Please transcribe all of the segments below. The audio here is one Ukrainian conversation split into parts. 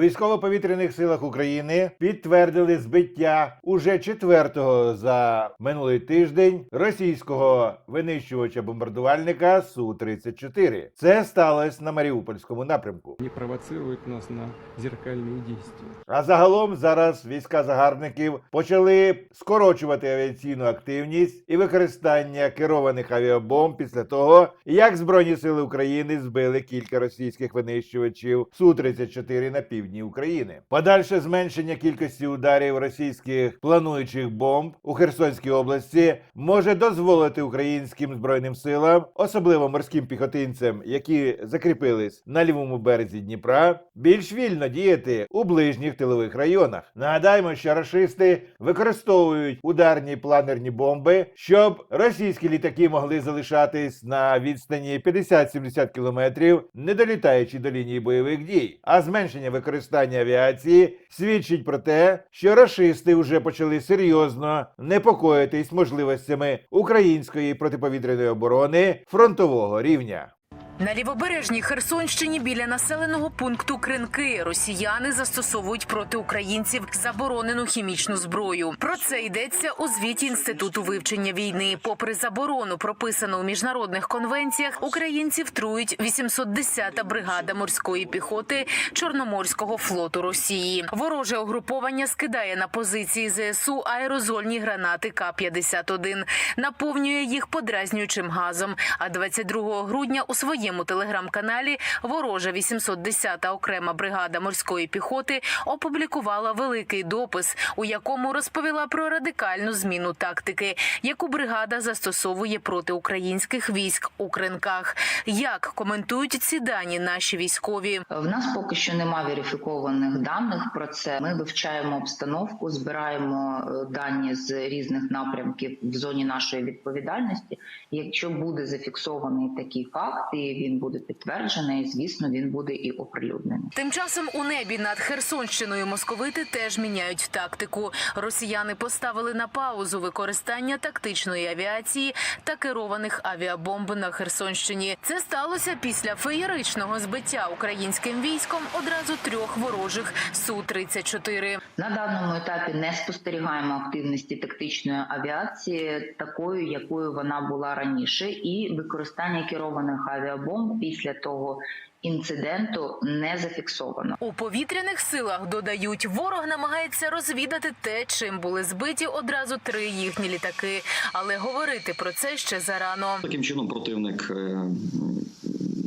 У військово-повітряних силах України підтвердили збиття уже четвертого за минулий тиждень російського винищувача бомбардувальника Су 34 Це сталося на Маріупольському напрямку. не провоцирует нас на зеркальные действия. А загалом зараз війська загарбників почали скорочувати авіаційну активність і використання керованих авіабомб після того, як Збройні сили України збили кілька російських винищувачів Су-34 на півдні України. Подальше зменшення кількості ударів російських плануючих бомб у Херсонській області може дозволити українським збройним силам, особливо морським піхотинцям, які закріпились на лівому березі Дніпра, більш вільно діяти у ближніх тилових районах. Нагадаємо, що рашисти використовують ударні планерні бомби, щоб російські літаки могли залишатись на відстані 50-70 кілометрів, не долітаючи до лінії бойових дій. А зменшення використання авіації свідчить про те, що рашисти вже почали серйозно непокоїтись можливостями української протиповітряної оборони фронтового рівня. На лівобережній Херсонщині біля населеного пункту Кринки росіяни застосовують проти українців заборонену хімічну зброю. Про це йдеться у звіті інституту вивчення війни. Попри заборону, прописану у міжнародних конвенціях, українців трують 810-та бригада морської піхоти Чорноморського флоту Росії. Вороже угруповання скидає на позиції ЗСУ аерозольні гранати К-51, наповнює їх подразнюючим газом. А 22 грудня у своєму телеграм-каналі ворожа 810-та окрема бригада морської піхоти опублікувала великий допис, у якому розповіла про радикальну зміну тактики, яку бригада застосовує проти українських військ у кринках. Як коментують ці дані наші військові? В нас поки що нема верифікованих даних про це. Ми вивчаємо обстановку, збираємо е, дані з різних напрямків в зоні нашої відповідальності. Якщо буде зафіксований такий факт, і він буде підтверджений, звісно, він буде і оприлюднений. Тим часом у небі над Херсонщиною московити теж міняють тактику. Росіяни поставили на паузу використання тактичної авіації та керованих авіабомб на Херсонщині. Це сталося після феєричного збиття українським військом одразу трьох ворожих су 34 На даному етапі не спостерігаємо активності тактичної авіації, такою, якою вона була раніше, і використання керованих авіабомб після того інциденту не зафіксовано. У повітряних силах додають, ворог намагається розвідати те, чим були збиті одразу три їхні літаки, але говорити про це ще зарано. Таким чином, противник е,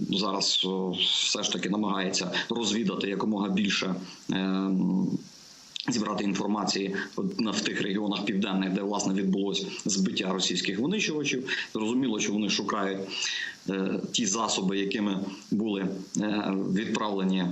зараз все ж таки намагається розвідати якомога більше. е, Зібрати інформації на- в тих регіонах південних, де власне відбулось збиття російських винищувачів. Зрозуміло, що вони шукають ті засоби, якими були е, відправлені е,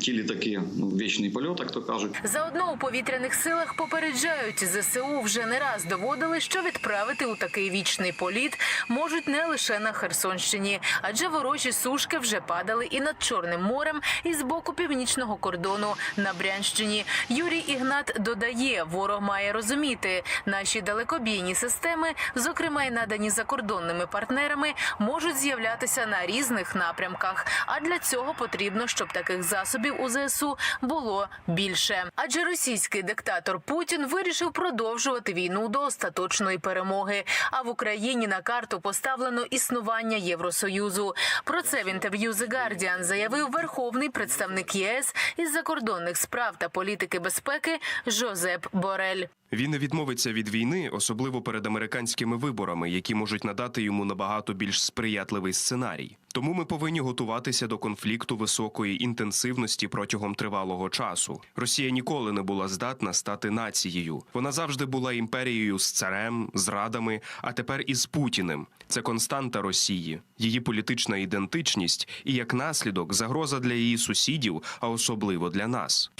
ті літаки ну, в вічний польот, як то кажуть. Заодно у повітряних силах попереджають ЗСУ вже не раз доводили, що відправити у такий вічний політ можуть не лише на Херсонщині, адже ворожі сушки вже падали і над Чорним морем, і з боку північного кордону на Брянщині. Юрій Ігнат додає, ворог має розуміти, наші далекобійні системи, зокрема й надані закордонними партнерами, можуть з'являтися на різних напрямках. А для цього потрібно, щоб таких засобів у ЗСУ було більше. Адже російський диктатор Путін вирішив продовжувати війну до остаточної перемоги. А в Україні на карту поставлено існування Євросоюзу. Про це в інтерв'ю The Guardian заявив верховний представник ЄС із закордонних справ та політики безпеки Жозеп Борель. Він не відмовиться від війни, особливо перед американськими виборами, які можуть надати йому набагато більш сприятливий сценарій. Тому ми повинні готуватися до конфлікту високої інтенсивності протягом тривалого часу. Росія ніколи не була здатна стати нацією. Вона завжди була імперією з царем, зрадами, а тепер і з Путіним. Це константа Росії, її політична ідентичність і як наслідок загроза для її сусідів, а особливо для нас.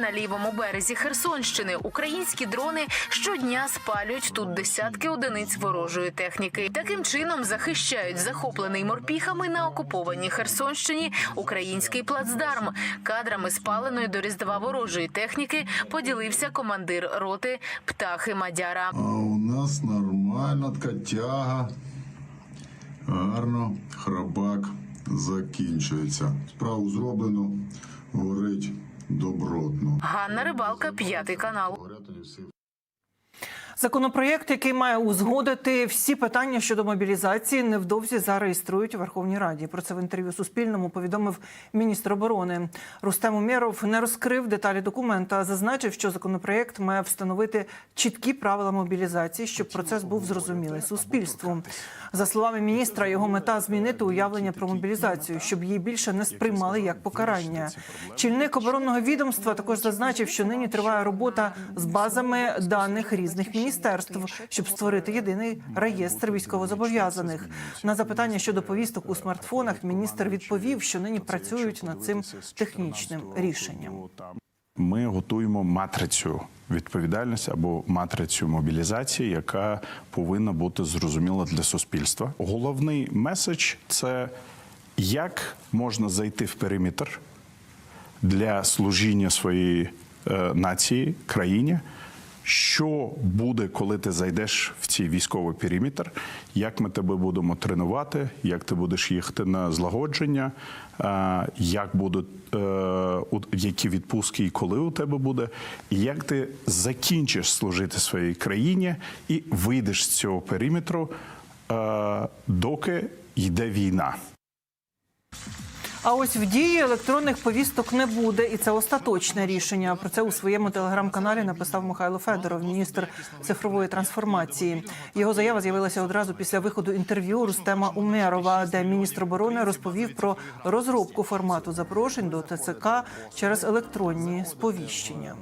На лівому березі Херсонщини українські дрони щодня спалюють тут десятки одиниць ворожої техніки. Таким чином захищають захоплений морпіхами на окупованій Херсонщині український плацдарм. Кадрами спаленої до різдва ворожої техніки поділився командир роти птахи Мадяра. А у нас нормальна така тяга. Гарно, храбак закінчується. Справу зроблено, горить добротно. Ганна Рибалка, п'ятий канал. Законопроєкт, який має узгодити всі питання щодо мобілізації, невдовзі зареєструють у Верховній Раді. Про це в інтерв'ю Суспільному повідомив міністр оборони. Рустем Умєров не розкрив деталі документа, зазначив, що законопроєкт має встановити чіткі правила мобілізації, щоб процес був зрозумілий суспільству. За словами міністра, його мета змінити уявлення про мобілізацію, щоб її більше не сприймали як покарання. Чільник оборонного відомства також зазначив, що нині триває робота з базами даних різних міністерств, щоб створити єдиний реєстр військовозобов'язаних. На запитання щодо повісток у смартфонах міністр відповів, що нині працюють над цим технічним рішенням. Ми готуємо матрицю відповідальності або матрицю мобілізації, яка повинна бути зрозуміла для суспільства. Головний меседж це як можна зайти в периметр для служіння своєї е, нації, країні. Що буде, коли ти зайдеш в цей військовий периметр? Як ми тебе будемо тренувати? Як ти будеш їхати на злагодження? Як будуть е, які відпустки і коли у тебе буде? І як ти закінчиш служити своїй країні і вийдеш з цього периметру, е, доки йде війна? А ось в дії електронних повісток не буде, і це остаточне рішення. Про це у своєму телеграм-каналі написав Михайло Федоров, міністр цифрової трансформації. Його заява з'явилася одразу після виходу інтерв'ю Рустема Умерова, де міністр оборони розповів про розробку формату запрошень до ТЦК через електронні сповіщення.